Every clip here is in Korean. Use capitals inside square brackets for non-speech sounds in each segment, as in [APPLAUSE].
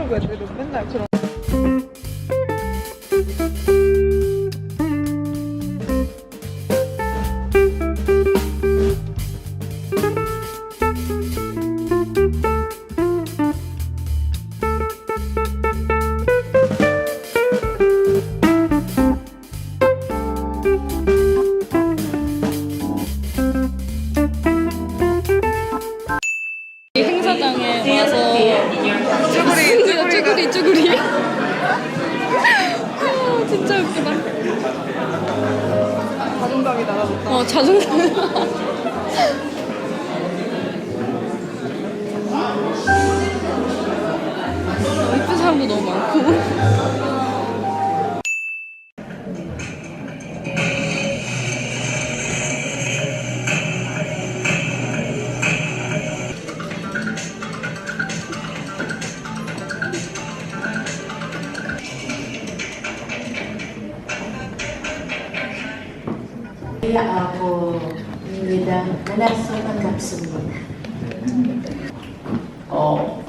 쪽 애들은 맨날 그런. 진짜 웃기다. 자존감이 나가졌다. 어 자존감. 예쁜 사람도 너무 많고 Ako'입니다. 만나서 반갑습니다. 어,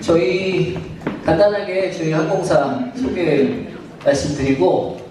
저희 간단하게 저희 항공사 소개 말씀드리고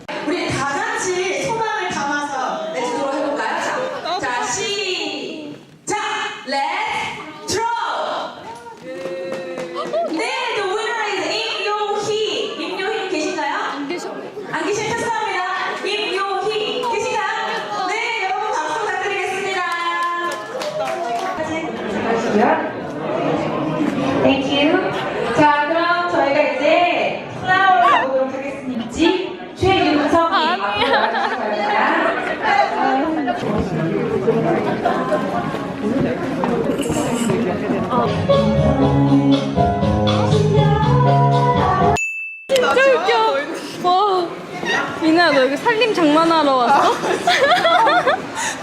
미나야 너 여기 살림 장만하러 왔어?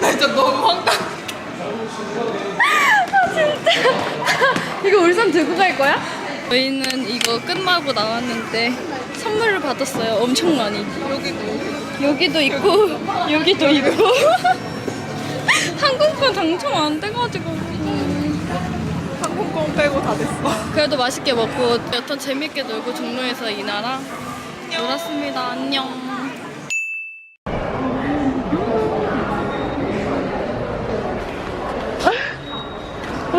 나 진짜 너무 황당. 아 진짜 이거 울산 들고 갈 거야? 저희는 이거 끝나고 나왔는데 선물을 받았어요 엄청 많이 여기도. 여기도 있고 여기도 있고 [LAUGHS] 항공권 당첨 안 돼가지고 항공권 빼고 다 됐어. 그래도 맛있게 먹고 여튼 재밌게 놀고 종로에서 이나랑 놀았습니다 안녕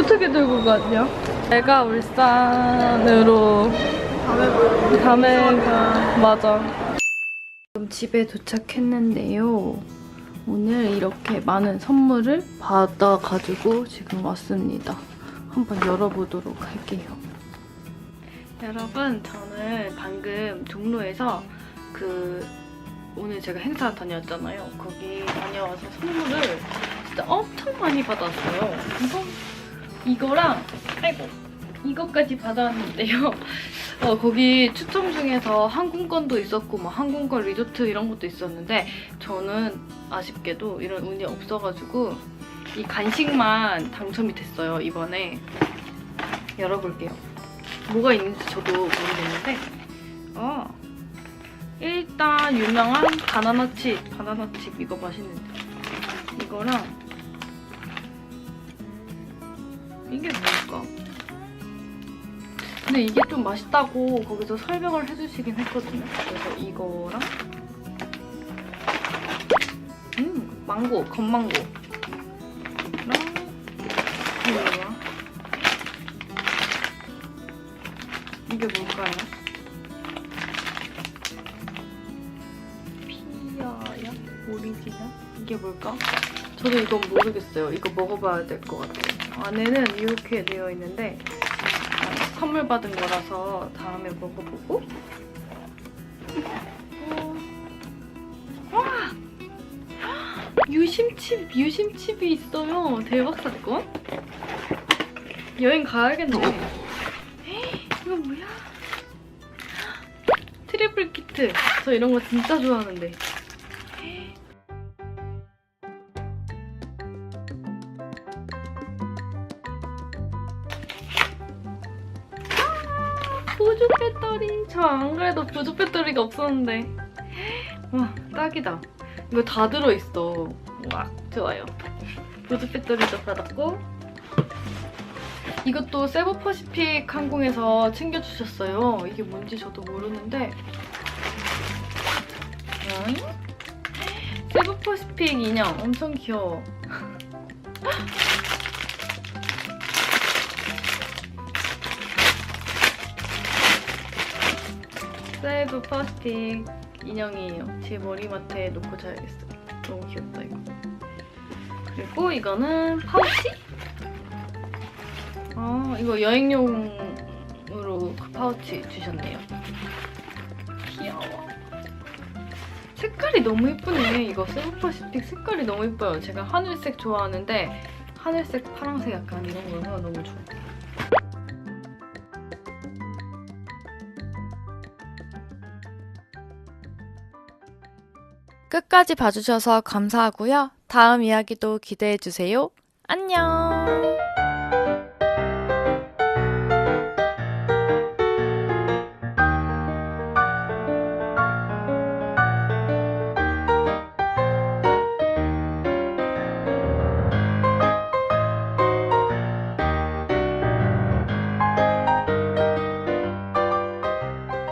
어떻게 들고 갔냐? 내가 울산으로 밤에 가 맞아. 지금 집에 도착했는데요. 오늘 이렇게 많은 선물을 받아가지고 지금 왔습니다. 한번 열어보도록 할게요. 여러분 저는 방금 종로에서 그 오늘 제가 행사 다녔잖아요. 거기 다녀와서 선물을 진짜 엄청 많이 받았어요. 이거 이거랑 아이고 이것까지 받았는데요. [LAUGHS] 어, 거기 추첨 중에서 항공권도 있었고 뭐 항공권 리조트 이런 것도 있었는데 저는 아쉽게도 이런 운이 없어가지고 이 간식만 당첨이 됐어요 이번에. 열어볼게요. 뭐가 있는지 저도 모르겠는데. 어 일단 유명한 바나나 칩 바나나 칩 이거 맛있는데. 이거랑 이게 뭘까? 근데 이게 좀 맛있다고 거기서 설명을 해주시긴 했거든요. 그래서 이거랑 음 망고 건망고 랑 이거랑 이게 뭘까요? 피아야 오리지널 이게 뭘까? 저도 이건 모르겠어요. 이거 먹어봐야 될 것 같아요. 안에는 이렇게 되어 있는데 아, 선물 받은 거라서 다음에 먹어보고 어, 와! 유심칩, 유심칩이 있어요. 대박 사건. 여행 가야겠네. 에이, 이거 뭐야? 트리플 키트. 저 이런 거 진짜 좋아하는데. 보조 배터리. 저 안 그래도 보조 배터리가 없었는데. 와, 딱이다. 이거 다 들어있어. 와, 좋아요. 보조 배터리도 받았고. 이것도 세부퍼시픽 항공에서 챙겨주셨어요. 이게 뭔지 저도 모르는데. 응? 세부퍼시픽 인형 엄청 귀여워. 세부퍼시픽 인형이에요. 제 머리맡에 놓고 자야겠어요. 너무 귀엽다 이거. 그리고 이거는 파우치? 아 이거 여행용으로 그 파우치 주셨네요. 귀여워. 색깔이 너무 예쁘네. 이거 세부퍼시픽 색깔이 너무 예뻐요. 제가 하늘색 좋아하는데 하늘색, 파란색 약간 이런 거가 너무 좋아. 끝까지 봐주셔서 감사하고요. 다음 이야기도 기대해주세요. 안녕!